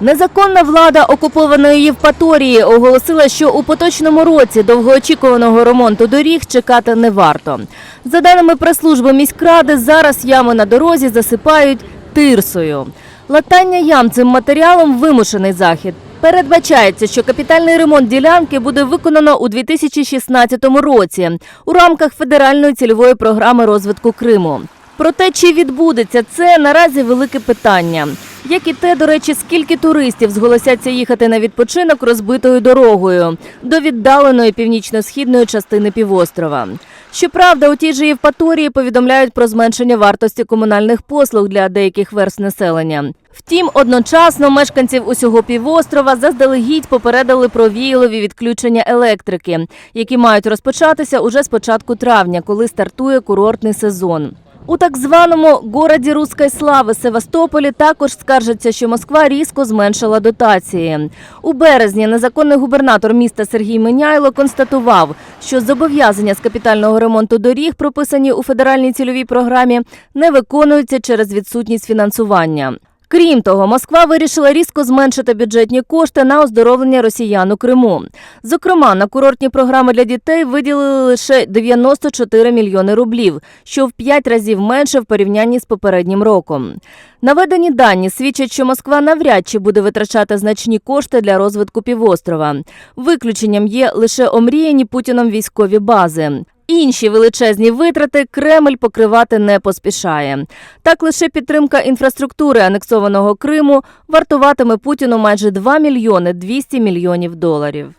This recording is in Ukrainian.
Незаконна влада окупованої Євпаторії оголосила, що у поточному році довгоочікуваного ремонту доріг чекати не варто. За даними прес-служби міськради, зараз ями на дорозі засипають тирсою. Латання ям цим матеріалом вимушений захід. Передбачається, що капітальний ремонт ділянки буде виконано у 2016 році у рамках федеральної цільової програми розвитку Криму. Проте, чи відбудеться це наразі велике питання. Як і те, до речі, скільки туристів зголосяться їхати на відпочинок розбитою дорогою до віддаленої північно-східної частини півострова. Щоправда, у тій же Євпаторії повідомляють про зменшення вартості комунальних послуг для деяких верст населення. Втім, одночасно мешканців усього півострова заздалегідь попередили про віялові відключення електрики, які мають розпочатися уже з початку травня, коли стартує курортний сезон. У так званому городі Руської слави Севастополі також скаржаться, що Москва різко зменшила дотації. У березні незаконний губернатор міста Сергій Миняйло констатував, що зобов'язання з капітального ремонту доріг, прописані у федеральній цільовій програмі, не виконуються через відсутність фінансування. Крім того, Москва вирішила різко зменшити бюджетні кошти на оздоровлення росіян у Криму. Зокрема, на курортні програми для дітей виділили лише 94 мільйони рублів, що в 5 разів менше в порівнянні з попереднім роком. Наведені дані свідчать, що Москва навряд чи буде витрачати значні кошти для розвитку півострова. Виключенням є лише омріяні Путіном військові бази. Інші величезні витрати Кремль покривати не поспішає. Так лише підтримка інфраструктури анексованого Криму вартуватиме Путіну майже 2 мільйони 200 мільйонів доларів.